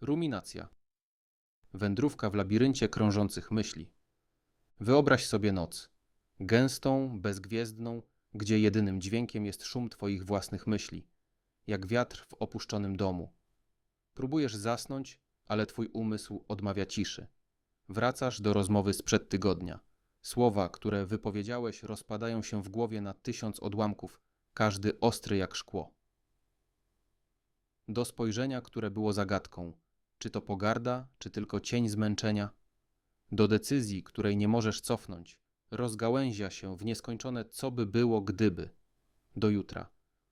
Ruminacja. Wędrówka w labiryncie krążących myśli. Wyobraź sobie noc. Gęstą, bezgwiezdną, gdzie jedynym dźwiękiem jest szum Twoich własnych myśli, jak wiatr w opuszczonym domu. Próbujesz zasnąć, ale Twój umysł odmawia ciszy. Wracasz do rozmowy sprzed tygodnia. Słowa, które wypowiedziałeś, rozpadają się w głowie na tysiąc odłamków, każdy ostry jak szkło. Do spojrzenia, które było zagadką, czy to pogarda, czy tylko cień zmęczenia, do decyzji, której nie możesz cofnąć, rozgałęzia się w nieskończone co by było gdyby, do jutra,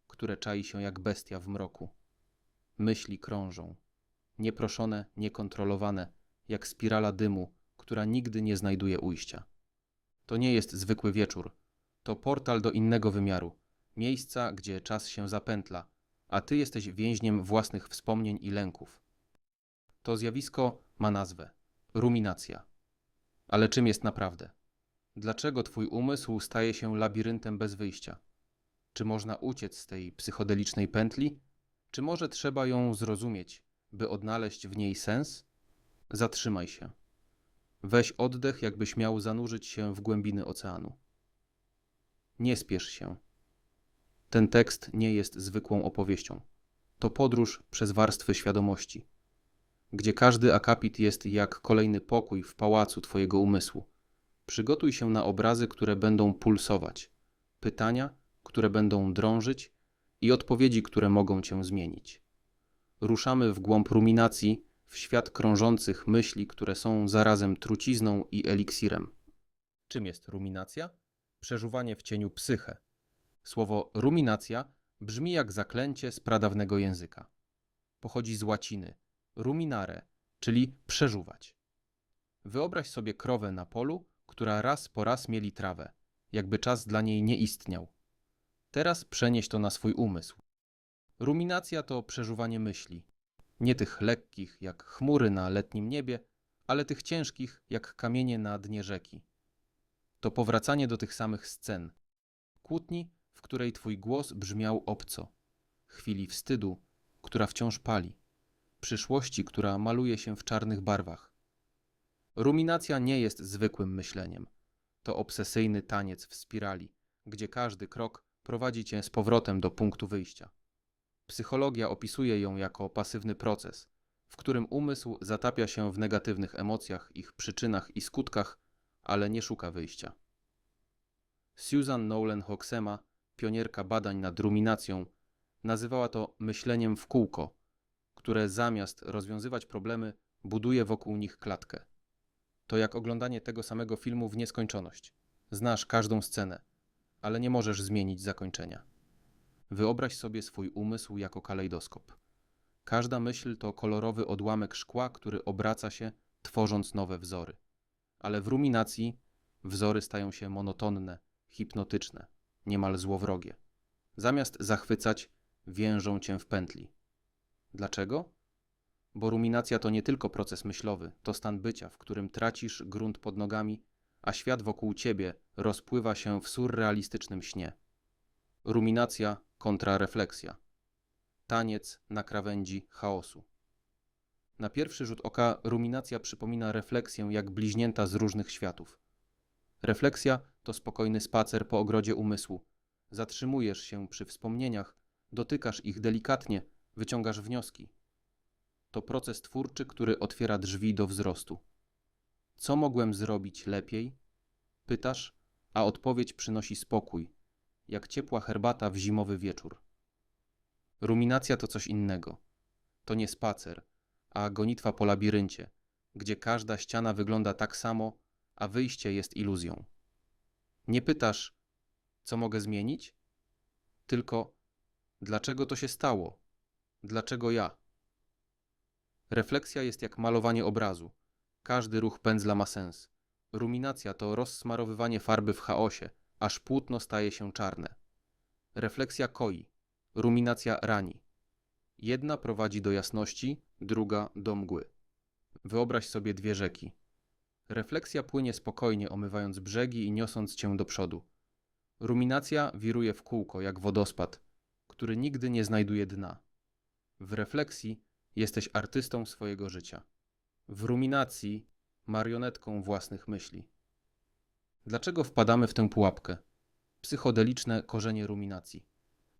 które czai się jak bestia w mroku. Myśli krążą, nieproszone, niekontrolowane, jak spirala dymu, która nigdy nie znajduje ujścia. To nie jest zwykły wieczór, to portal do innego wymiaru, miejsca, gdzie czas się zapętla, a ty jesteś więźniem własnych wspomnień i lęków. To zjawisko ma nazwę ruminacja. Ale czym jest naprawdę? Dlaczego twój umysł staje się labiryntem bez wyjścia? Czy można uciec z tej psychodelicznej pętli? Czy może trzeba ją zrozumieć, by odnaleźć w niej sens? Zatrzymaj się. Weź oddech, jakbyś miał zanurzyć się w głębiny oceanu. Nie spiesz się. Ten tekst nie jest zwykłą opowieścią. To podróż przez warstwy świadomości, gdzie każdy akapit jest jak kolejny pokój w pałacu Twojego umysłu. Przygotuj się na obrazy, które będą pulsować, pytania, które będą drążyć i odpowiedzi, które mogą Cię zmienić. Ruszamy w głąb ruminacji, w świat krążących myśli, które są zarazem trucizną i eliksirem. Czym jest ruminacja? Przeżuwanie w cieniu psyche. Słowo ruminacja brzmi jak zaklęcie z pradawnego języka. Pochodzi z łaciny ruminare, czyli przeżuwać. Wyobraź sobie krowę na polu, która raz po raz mieli trawę, jakby czas dla niej nie istniał. Teraz przenieś to na swój umysł. Ruminacja to przeżuwanie myśli. Nie tych lekkich jak chmury na letnim niebie, ale tych ciężkich jak kamienie na dnie rzeki. To powracanie do tych samych scen. Kłótni, w której twój głos brzmiał obco. Chwili wstydu, która wciąż pali. Przyszłości, która maluje się w czarnych barwach. Ruminacja nie jest zwykłym myśleniem. To obsesyjny taniec w spirali, gdzie każdy krok prowadzi cię z powrotem do punktu wyjścia. Psychologia opisuje ją jako pasywny proces, w którym umysł zatapia się w negatywnych emocjach, ich przyczynach i skutkach, ale nie szuka wyjścia. Susan Nolan Hoxema, pionierka badań nad ruminacją, nazywała to myśleniem w kółko, które zamiast rozwiązywać problemy, buduje wokół nich klatkę. To jak oglądanie tego samego filmu w nieskończoność. Znasz każdą scenę, ale nie możesz zmienić zakończenia. Wyobraź sobie swój umysł jako kalejdoskop. Każda myśl to kolorowy odłamek szkła, który obraca się, tworząc nowe wzory. Ale w ruminacji wzory stają się monotonne, hipnotyczne, niemal złowrogie. Zamiast zachwycać, więżą cię w pętli. Dlaczego? Bo ruminacja to nie tylko proces myślowy, to stan bycia, w którym tracisz grunt pod nogami, a świat wokół ciebie rozpływa się w surrealistycznym śnie. Ruminacja kontra refleksja. Taniec na krawędzi chaosu. Na pierwszy rzut oka ruminacja przypomina refleksję jak bliźnięta z różnych światów. Refleksja to spokojny spacer po ogrodzie umysłu. Zatrzymujesz się przy wspomnieniach, dotykasz ich delikatnie, wyciągasz wnioski. To proces twórczy, który otwiera drzwi do wzrostu. Co mogłem zrobić lepiej? Pytasz, a odpowiedź przynosi spokój, jak ciepła herbata w zimowy wieczór. Ruminacja to coś innego. To nie spacer, a gonitwa po labiryncie, gdzie każda ściana wygląda tak samo, a wyjście jest iluzją. Nie pytasz, co mogę zmienić? Tylko, dlaczego to się stało? Dlaczego ja? Refleksja jest jak malowanie obrazu. Każdy ruch pędzla ma sens. Ruminacja to rozsmarowywanie farby w chaosie, aż płótno staje się czarne. Refleksja koi, ruminacja rani. Jedna prowadzi do jasności, druga do mgły. Wyobraź sobie dwie rzeki. Refleksja płynie spokojnie, omywając brzegi i niosąc cię do przodu. Ruminacja wiruje w kółko, jak wodospad, który nigdy nie znajduje dna. W refleksji Jesteś artystą swojego życia. W ruminacji marionetką własnych myśli. Dlaczego wpadamy w tę pułapkę? Psychodeliczne korzenie ruminacji.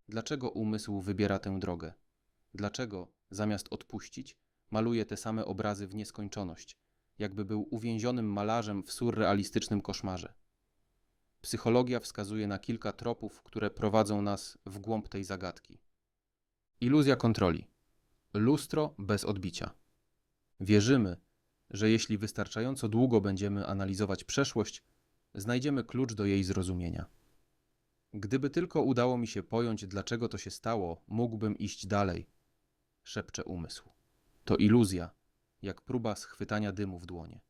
Dlaczego umysł wybiera tę drogę? Dlaczego, zamiast odpuścić, maluje te same obrazy w nieskończoność, jakby był uwięzionym malarzem w surrealistycznym koszmarze? Psychologia wskazuje na kilka tropów, które prowadzą nas w głąb tej zagadki. Iluzja kontroli. Lustro bez odbicia. Wierzymy, że jeśli wystarczająco długo będziemy analizować przeszłość, znajdziemy klucz do jej zrozumienia. Gdyby tylko udało mi się pojąć, dlaczego to się stało, mógłbym iść dalej, szepcze umysł. To iluzja, jak próba schwytania dymu w dłonie.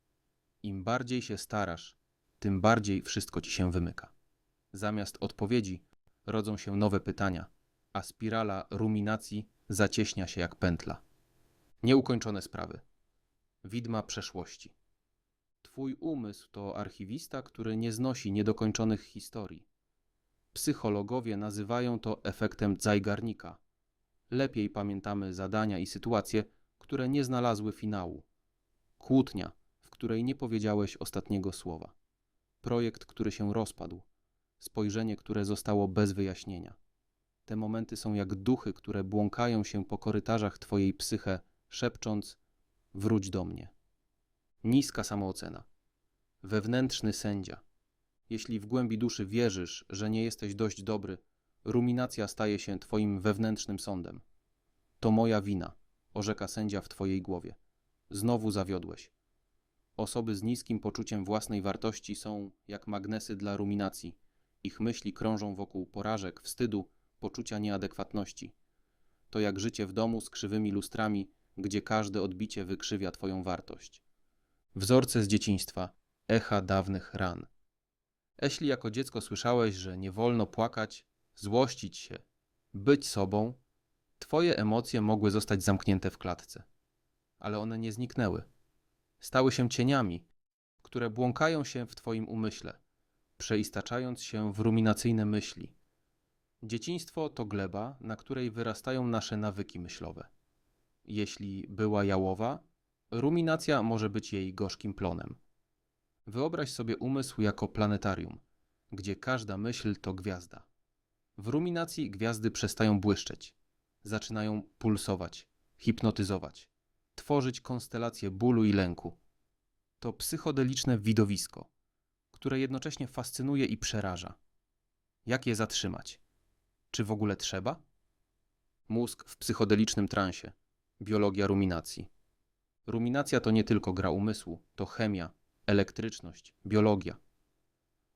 Im bardziej się starasz, tym bardziej wszystko ci się wymyka. Zamiast odpowiedzi rodzą się nowe pytania, a spirala ruminacji zacieśnia się jak pętla. Nieukończone sprawy. Widma przeszłości. Twój umysł to archiwista, który nie znosi niedokończonych historii. Psychologowie nazywają to efektem Zeigarnika. Lepiej pamiętamy zadania i sytuacje, które nie znalazły finału. Kłótnia, w której nie powiedziałeś ostatniego słowa. Projekt, który się rozpadł. Spojrzenie, które zostało bez wyjaśnienia. Te momenty są jak duchy, które błąkają się po korytarzach twojej psyche, szepcząc: Wróć do mnie. Niska samoocena. Wewnętrzny sędzia. Jeśli w głębi duszy wierzysz, że nie jesteś dość dobry, ruminacja staje się twoim wewnętrznym sądem. To moja wina, orzeka sędzia w twojej głowie. Znowu zawiodłeś. Osoby z niskim poczuciem własnej wartości są jak magnesy dla ruminacji. Ich myśli krążą wokół porażek, wstydu, poczucia nieadekwatności. To jak życie w domu z krzywymi lustrami, gdzie każde odbicie wykrzywia twoją wartość. Wzorce z dzieciństwa, echa dawnych ran. Jeśli jako dziecko słyszałeś, że nie wolno płakać, złościć się, być sobą, twoje emocje mogły zostać zamknięte w klatce. Ale one nie zniknęły. Stały się cieniami, które błąkają się w twoim umyśle, przeistaczając się w ruminacyjne myśli. Dzieciństwo to gleba, na której wyrastają nasze nawyki myślowe. Jeśli była jałowa, ruminacja może być jej gorzkim plonem. Wyobraź sobie umysł jako planetarium, gdzie każda myśl to gwiazda. W ruminacji gwiazdy przestają błyszczeć, zaczynają pulsować, hipnotyzować, tworzyć konstelacje bólu i lęku. To psychodeliczne widowisko, które jednocześnie fascynuje i przeraża. Jak je zatrzymać? Czy w ogóle trzeba? Mózg w psychodelicznym transie. Biologia ruminacji. Ruminacja to nie tylko gra umysłu, to chemia, elektryczność, biologia.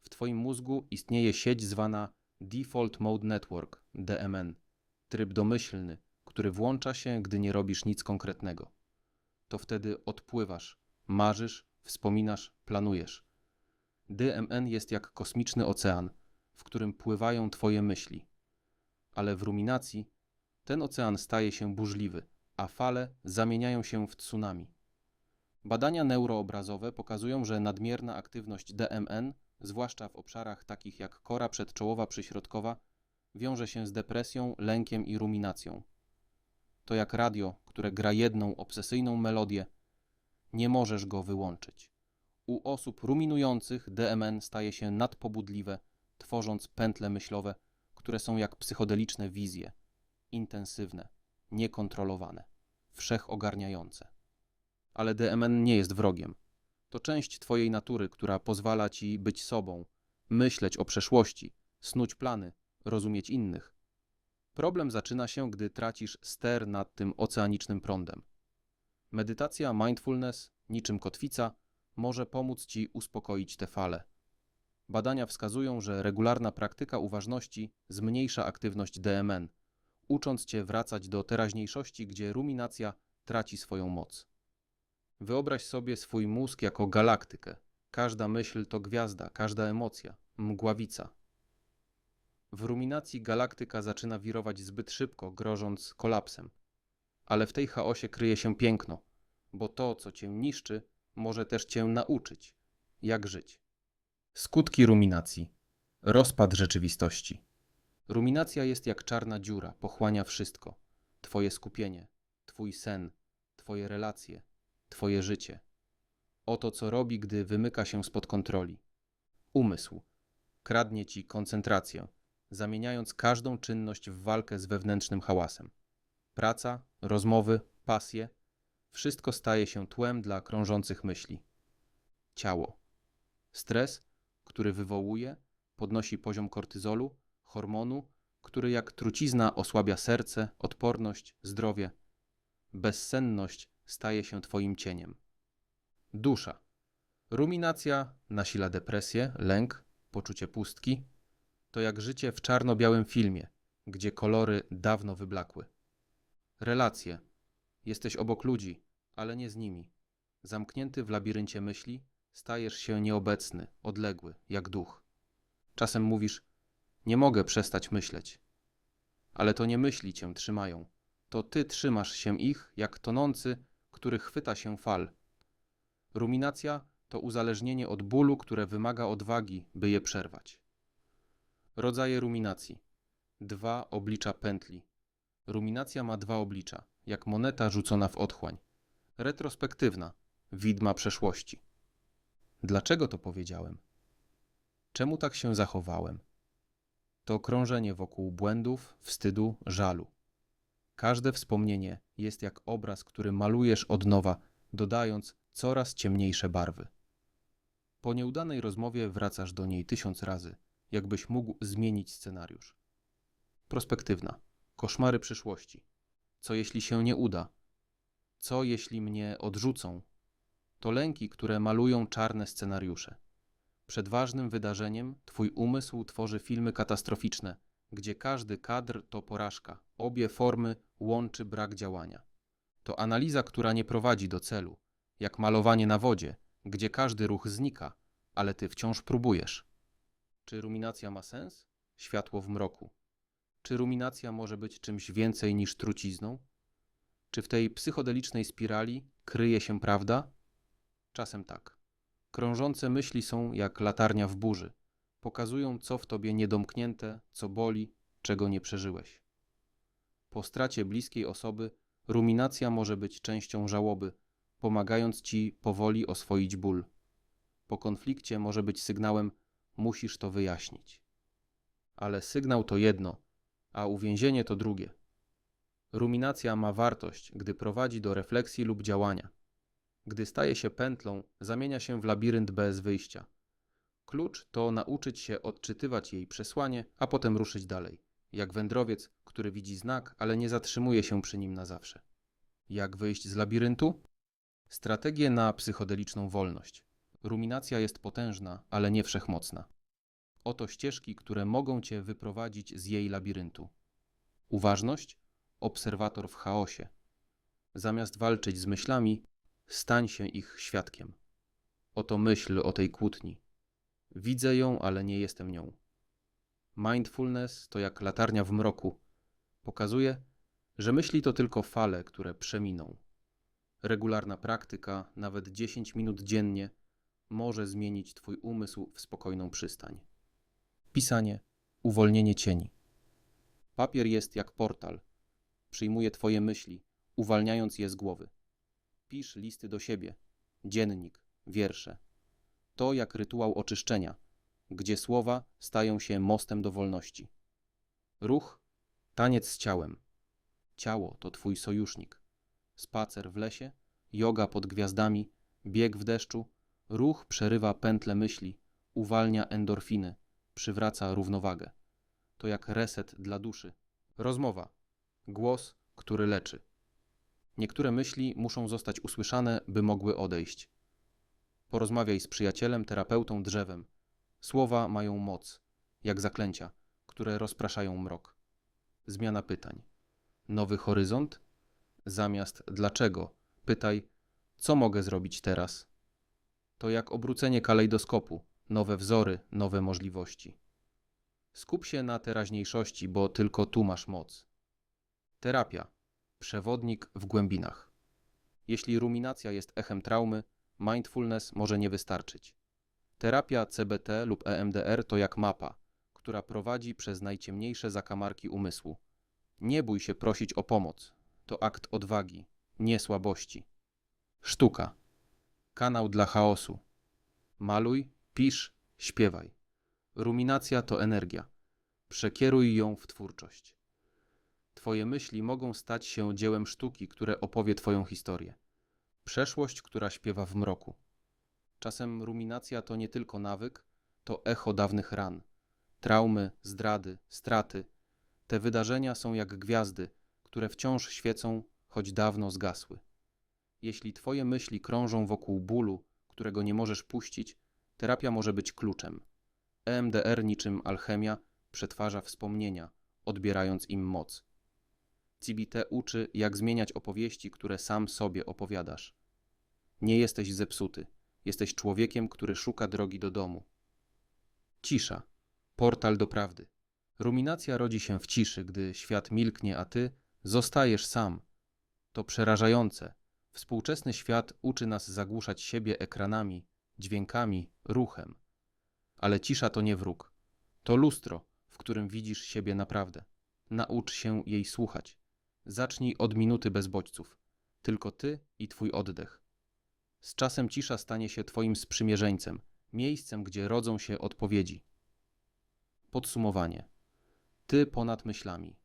W Twoim mózgu istnieje sieć zwana Default Mode Network DMN, tryb domyślny, który włącza się, gdy nie robisz nic konkretnego. To wtedy odpływasz, marzysz, wspominasz, planujesz. DMN jest jak kosmiczny ocean, w którym pływają Twoje myśli. Ale w ruminacji ten ocean staje się burzliwy, a fale zamieniają się w tsunami. Badania neuroobrazowe pokazują, że nadmierna aktywność DMN, zwłaszcza w obszarach takich jak kora przedczołowa przyśrodkowa, wiąże się z depresją, lękiem i ruminacją. To jak radio, które gra jedną obsesyjną melodię, nie możesz go wyłączyć. U osób ruminujących DMN staje się nadpobudliwe, tworząc pętle myślowe, które są jak psychodeliczne wizje, intensywne, niekontrolowane, wszechogarniające ale DMN nie jest wrogiem. To część Twojej natury, która pozwala Ci być sobą, myśleć o przeszłości, snuć plany, rozumieć innych. Problem zaczyna się, gdy tracisz ster nad tym oceanicznym prądem. Medytacja mindfulness, niczym kotwica, może pomóc Ci uspokoić te fale. Badania wskazują, że regularna praktyka uważności zmniejsza aktywność DMN, ucząc Cię wracać do teraźniejszości, gdzie ruminacja traci swoją moc. Wyobraź sobie swój mózg jako galaktykę. Każda myśl to gwiazda, każda emocja, mgławica. W ruminacji galaktyka zaczyna wirować zbyt szybko, grożąc kolapsem. Ale w tej chaosie kryje się piękno, bo to, co cię niszczy, może też cię nauczyć, jak żyć. Skutki ruminacji. Rozpad rzeczywistości. Ruminacja jest jak czarna dziura, pochłania wszystko: Twoje skupienie, Twój sen, Twoje relacje, Twoje życie. O to, co robi, gdy wymyka się spod kontroli. Umysł kradnie ci koncentrację, zamieniając każdą czynność w walkę z wewnętrznym hałasem. Praca, rozmowy, pasje wszystko staje się tłem dla krążących myśli. Ciało. Stres, który wywołuje, podnosi poziom kortyzolu, hormonu, który jak trucizna osłabia serce, odporność, zdrowie. Bezsenność staje się Twoim cieniem. Dusza. Ruminacja nasila depresję, lęk, poczucie pustki. To jak życie w czarno-białym filmie, gdzie kolory dawno wyblakły. Relacje. Jesteś obok ludzi, ale nie z nimi. Zamknięty w labiryncie myśli, stajesz się nieobecny, odległy, jak duch. Czasem mówisz: Nie mogę przestać myśleć. Ale to nie myśli cię trzymają. To ty trzymasz się ich, jak tonący, który chwyta się fal. Ruminacja to uzależnienie od bólu, które wymaga odwagi, by je przerwać. Rodzaje ruminacji. Dwa oblicza pętli. Ruminacja ma dwa oblicza, jak moneta rzucona w otchłań. Retrospektywna, widma przeszłości. Dlaczego to powiedziałem? Czemu tak się zachowałem? To krążenie wokół błędów, wstydu, żalu. Każde wspomnienie jest jak obraz, który malujesz od nowa, dodając coraz ciemniejsze barwy. Po nieudanej rozmowie wracasz do niej tysiąc razy, jakbyś mógł zmienić scenariusz. Prospektywna. Koszmary przyszłości. Co jeśli się nie uda? Co jeśli mnie odrzucą? To lęki, które malują czarne scenariusze. Przed ważnym wydarzeniem twój umysł tworzy filmy katastroficzne, gdzie każdy kadr to porażka, obie formy łączy brak działania. To analiza, która nie prowadzi do celu, jak malowanie na wodzie, gdzie każdy ruch znika, ale ty wciąż próbujesz. Czy ruminacja ma sens? Światło w mroku. Czy ruminacja może być czymś więcej niż trucizną? Czy w tej psychodelicznej spirali kryje się prawda? Czasem tak. Krążące myśli są jak latarnia w burzy. Pokazują, co w tobie niedomknięte, co boli, czego nie przeżyłeś. Po stracie bliskiej osoby, ruminacja może być częścią żałoby, pomagając ci powoli oswoić ból. Po konflikcie może być sygnałem: musisz to wyjaśnić. Ale sygnał to jedno, a uwięzienie to drugie. Ruminacja ma wartość, gdy prowadzi do refleksji lub działania. Gdy staje się pętlą, zamienia się w labirynt bez wyjścia. Klucz to nauczyć się odczytywać jej przesłanie, a potem ruszyć dalej, jak wędrowiec, który widzi znak, ale nie zatrzymuje się przy nim na zawsze. Jak wyjść z labiryntu? Strategie na psychodeliczną wolność. Ruminacja jest potężna, ale nie wszechmocna. Oto ścieżki, które mogą cię wyprowadzić z jej labiryntu. Uważność, obserwator w chaosie. Zamiast walczyć z myślami, stań się ich świadkiem. Oto myśl o tej kłótni. Widzę ją, ale nie jestem nią. Mindfulness to jak latarnia w mroku. Pokazuje, że myśli to tylko fale, które przeminą. Regularna praktyka, nawet 10 minut dziennie, może zmienić Twój umysł w spokojną przystań. Pisanie, uwolnienie cieni. Papier jest jak portal. Przyjmuje Twoje myśli, uwalniając je z głowy. Pisz listy do siebie, dziennik, wiersze. To jak rytuał oczyszczenia, gdzie słowa stają się mostem do wolności. Ruch, taniec z ciałem. Ciało to Twój sojusznik. Spacer w lesie, yoga pod gwiazdami, bieg w deszczu, ruch przerywa pętle myśli, uwalnia endorfiny, przywraca równowagę. To jak reset dla duszy. Rozmowa. Głos, który leczy. Niektóre myśli muszą zostać usłyszane, by mogły odejść. Porozmawiaj z przyjacielem, terapeutą, drzewem. Słowa mają moc, jak zaklęcia, które rozpraszają mrok. Zmiana pytań. Nowy horyzont? Zamiast dlaczego, pytaj, co mogę zrobić teraz? To jak obrócenie kalejdoskopu, nowe wzory, nowe możliwości. Skup się na teraźniejszości, bo tylko tu masz moc. Terapia. Przewodnik w głębinach. Jeśli ruminacja jest echem traumy, mindfulness może nie wystarczyć. Terapia CBT lub EMDR to jak mapa, która prowadzi przez najciemniejsze zakamarki umysłu. Nie bój się prosić o pomoc. to akt odwagi, nie słabości. Sztuka. Kanał dla chaosu. Maluj, pisz, śpiewaj. Ruminacja to energia. Przekieruj ją w twórczość. Twoje myśli mogą stać się dziełem sztuki, które opowie Twoją historię. Przeszłość, która śpiewa w mroku. Czasem ruminacja to nie tylko nawyk, to echo dawnych ran. Traumy, zdrady, straty. Te wydarzenia są jak gwiazdy, które wciąż świecą, choć dawno zgasły. Jeśli Twoje myśli krążą wokół bólu, którego nie możesz puścić, terapia może być kluczem. EMDR niczym alchemia przetwarza wspomnienia, odbierając im moc. CBT uczy, jak zmieniać opowieści, które sam sobie opowiadasz. Nie jesteś zepsuty. Jesteś człowiekiem, który szuka drogi do domu. Cisza. Portal do prawdy. Ruminacja rodzi się w ciszy, gdy świat milknie, a ty zostajesz sam. To przerażające. Współczesny świat uczy nas zagłuszać siebie ekranami, dźwiękami, ruchem. Ale cisza to nie wróg. To lustro, w którym widzisz siebie naprawdę. Naucz się jej słuchać. Zacznij od minuty bez bodźców. Tylko ty i twój oddech. Z czasem cisza stanie się Twoim sprzymierzeńcem, miejscem, gdzie rodzą się odpowiedzi. Podsumowanie. Ty ponad myślami.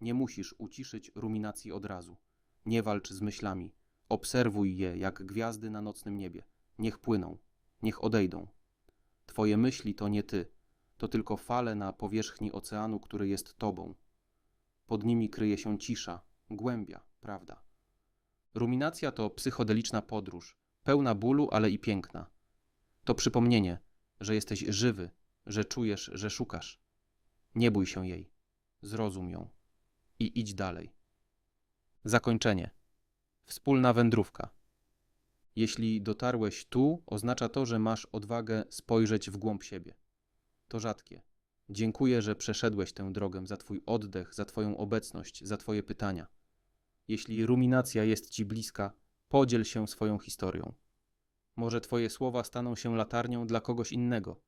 Nie musisz uciszyć ruminacji od razu. Nie walcz z myślami. Obserwuj je jak gwiazdy na nocnym niebie. Niech płyną, niech odejdą. Twoje myśli to nie ty, to tylko fale na powierzchni oceanu, który jest tobą. Pod nimi kryje się cisza, głębia, prawda. Ruminacja to psychodeliczna podróż, pełna bólu, ale i piękna. To przypomnienie, że jesteś żywy, że czujesz, że szukasz. Nie bój się jej, zrozum ją i idź dalej. Zakończenie. Wspólna wędrówka. Jeśli dotarłeś tu, oznacza to, że masz odwagę spojrzeć w głąb siebie. To rzadkie. Dziękuję, że przeszedłeś tę drogę za Twój oddech, za Twoją obecność, za Twoje pytania. Jeśli ruminacja jest ci bliska, podziel się swoją historią. Może Twoje słowa staną się latarnią dla kogoś innego.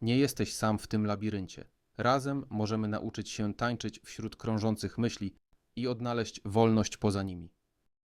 Nie jesteś sam w tym labiryncie. Razem możemy nauczyć się tańczyć wśród krążących myśli i odnaleźć wolność poza nimi.